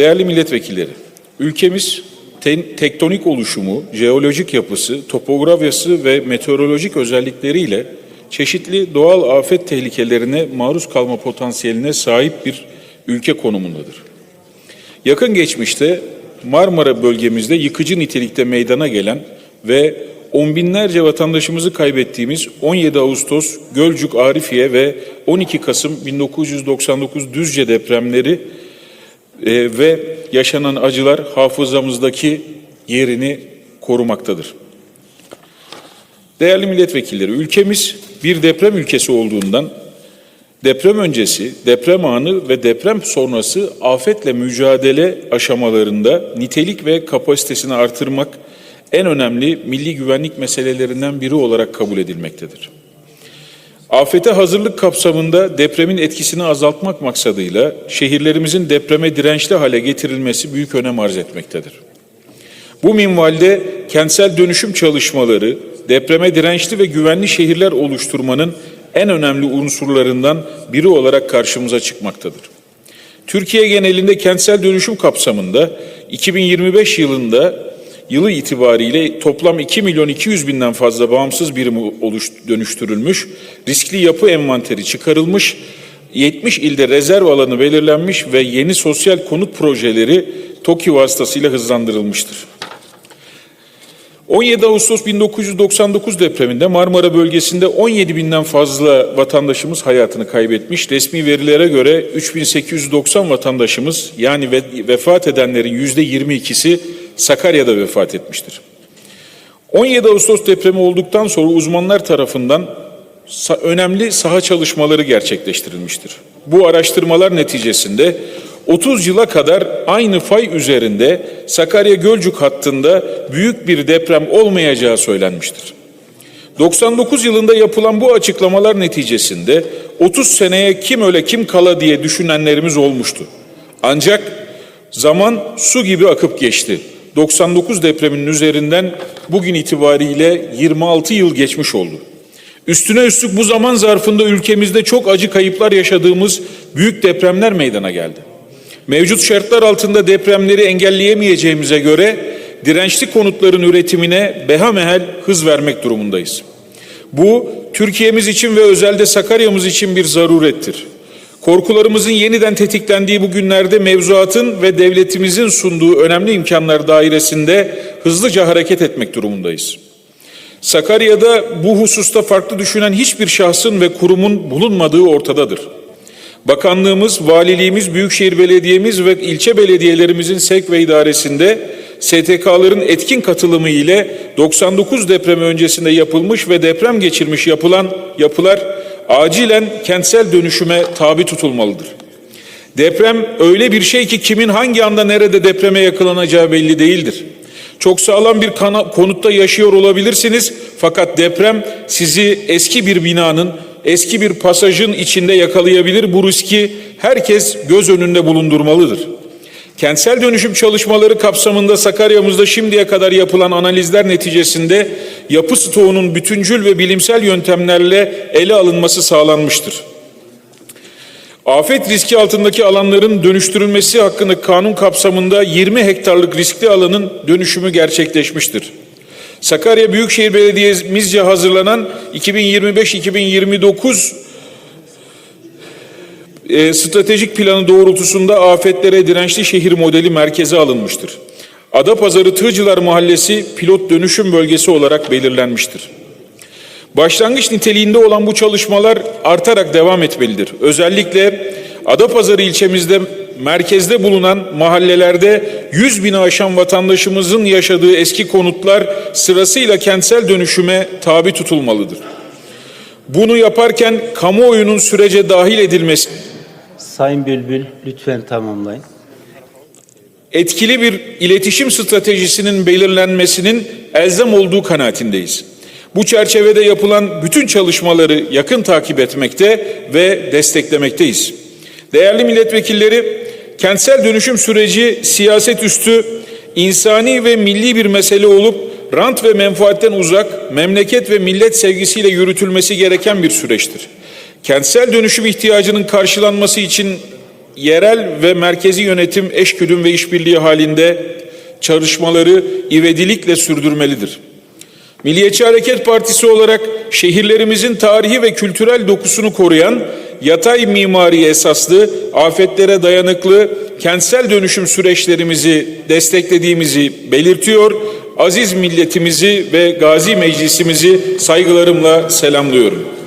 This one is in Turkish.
Değerli milletvekilleri, ülkemiz te- tektonik oluşumu, jeolojik yapısı, topografyası ve meteorolojik özellikleriyle çeşitli doğal afet tehlikelerine maruz kalma potansiyeline sahip bir ülke konumundadır. Yakın geçmişte Marmara bölgemizde yıkıcı nitelikte meydana gelen ve on binlerce vatandaşımızı kaybettiğimiz 17 Ağustos Gölcük Arifiye ve 12 Kasım 1999 Düzce depremleri e, ve yaşanan acılar hafızamızdaki yerini korumaktadır. Değerli milletvekilleri, ülkemiz bir deprem ülkesi olduğundan deprem öncesi, deprem anı ve deprem sonrası afetle mücadele aşamalarında nitelik ve kapasitesini artırmak en önemli milli güvenlik meselelerinden biri olarak kabul edilmektedir. Afete hazırlık kapsamında depremin etkisini azaltmak maksadıyla şehirlerimizin depreme dirençli hale getirilmesi büyük önem arz etmektedir. Bu minvalde kentsel dönüşüm çalışmaları depreme dirençli ve güvenli şehirler oluşturmanın en önemli unsurlarından biri olarak karşımıza çıkmaktadır. Türkiye genelinde kentsel dönüşüm kapsamında 2025 yılında yılı itibariyle toplam 2 milyon 200 binden fazla bağımsız birim oluş, dönüştürülmüş, riskli yapı envanteri çıkarılmış, 70 ilde rezerv alanı belirlenmiş ve yeni sosyal konut projeleri TOKİ vasıtasıyla hızlandırılmıştır. 17 Ağustos 1999 depreminde Marmara bölgesinde 17 binden fazla vatandaşımız hayatını kaybetmiş. Resmi verilere göre 3890 vatandaşımız yani ve, vefat edenlerin %22'si Sakarya'da vefat etmiştir. 17 Ağustos depremi olduktan sonra uzmanlar tarafından önemli saha çalışmaları gerçekleştirilmiştir. Bu araştırmalar neticesinde 30 yıla kadar aynı fay üzerinde Sakarya Gölcük hattında büyük bir deprem olmayacağı söylenmiştir. 99 yılında yapılan bu açıklamalar neticesinde 30 seneye kim öle kim kala diye düşünenlerimiz olmuştu. Ancak zaman su gibi akıp geçti. 99 depreminin üzerinden bugün itibariyle 26 yıl geçmiş oldu. Üstüne üstlük bu zaman zarfında ülkemizde çok acı kayıplar yaşadığımız büyük depremler meydana geldi. Mevcut şartlar altında depremleri engelleyemeyeceğimize göre dirençli konutların üretimine behamehel hız vermek durumundayız. Bu Türkiye'miz için ve özelde Sakarya'mız için bir zarurettir. Korkularımızın yeniden tetiklendiği bu günlerde mevzuatın ve devletimizin sunduğu önemli imkanlar dairesinde hızlıca hareket etmek durumundayız. Sakarya'da bu hususta farklı düşünen hiçbir şahsın ve kurumun bulunmadığı ortadadır. Bakanlığımız, valiliğimiz, büyükşehir belediyemiz ve ilçe belediyelerimizin sevk ve idaresinde STK'ların etkin katılımı ile 99 depremi öncesinde yapılmış ve deprem geçirmiş yapılan yapılar acilen kentsel dönüşüme tabi tutulmalıdır. Deprem öyle bir şey ki kimin hangi anda nerede depreme yakalanacağı belli değildir. Çok sağlam bir konutta yaşıyor olabilirsiniz fakat deprem sizi eski bir binanın, eski bir pasajın içinde yakalayabilir. Bu riski herkes göz önünde bulundurmalıdır. Kentsel dönüşüm çalışmaları kapsamında Sakarya'mızda şimdiye kadar yapılan analizler neticesinde yapı stoğunun bütüncül ve bilimsel yöntemlerle ele alınması sağlanmıştır. Afet riski altındaki alanların dönüştürülmesi hakkında kanun kapsamında 20 hektarlık riskli alanın dönüşümü gerçekleşmiştir. Sakarya Büyükşehir Belediye'mizce hazırlanan 2025-2029 e, stratejik planı doğrultusunda afetlere dirençli şehir modeli merkeze alınmıştır. Adapazarı Tığcılar Mahallesi pilot dönüşüm bölgesi olarak belirlenmiştir. Başlangıç niteliğinde olan bu çalışmalar artarak devam etmelidir. Özellikle Adapazarı ilçemizde merkezde bulunan mahallelerde 100 bini aşan vatandaşımızın yaşadığı eski konutlar sırasıyla kentsel dönüşüme tabi tutulmalıdır. Bunu yaparken kamuoyunun sürece dahil edilmesi Sayın Bülbül lütfen tamamlayın. Etkili bir iletişim stratejisinin belirlenmesinin elzem olduğu kanaatindeyiz. Bu çerçevede yapılan bütün çalışmaları yakın takip etmekte ve desteklemekteyiz. Değerli milletvekilleri, kentsel dönüşüm süreci siyaset üstü, insani ve milli bir mesele olup rant ve menfaatten uzak, memleket ve millet sevgisiyle yürütülmesi gereken bir süreçtir. Kentsel dönüşüm ihtiyacının karşılanması için yerel ve merkezi yönetim eşgüdüm ve işbirliği halinde çalışmaları ivedilikle sürdürmelidir. Milliyetçi Hareket Partisi olarak şehirlerimizin tarihi ve kültürel dokusunu koruyan yatay mimari esaslı, afetlere dayanıklı kentsel dönüşüm süreçlerimizi desteklediğimizi belirtiyor. Aziz milletimizi ve Gazi Meclisimizi saygılarımla selamlıyorum.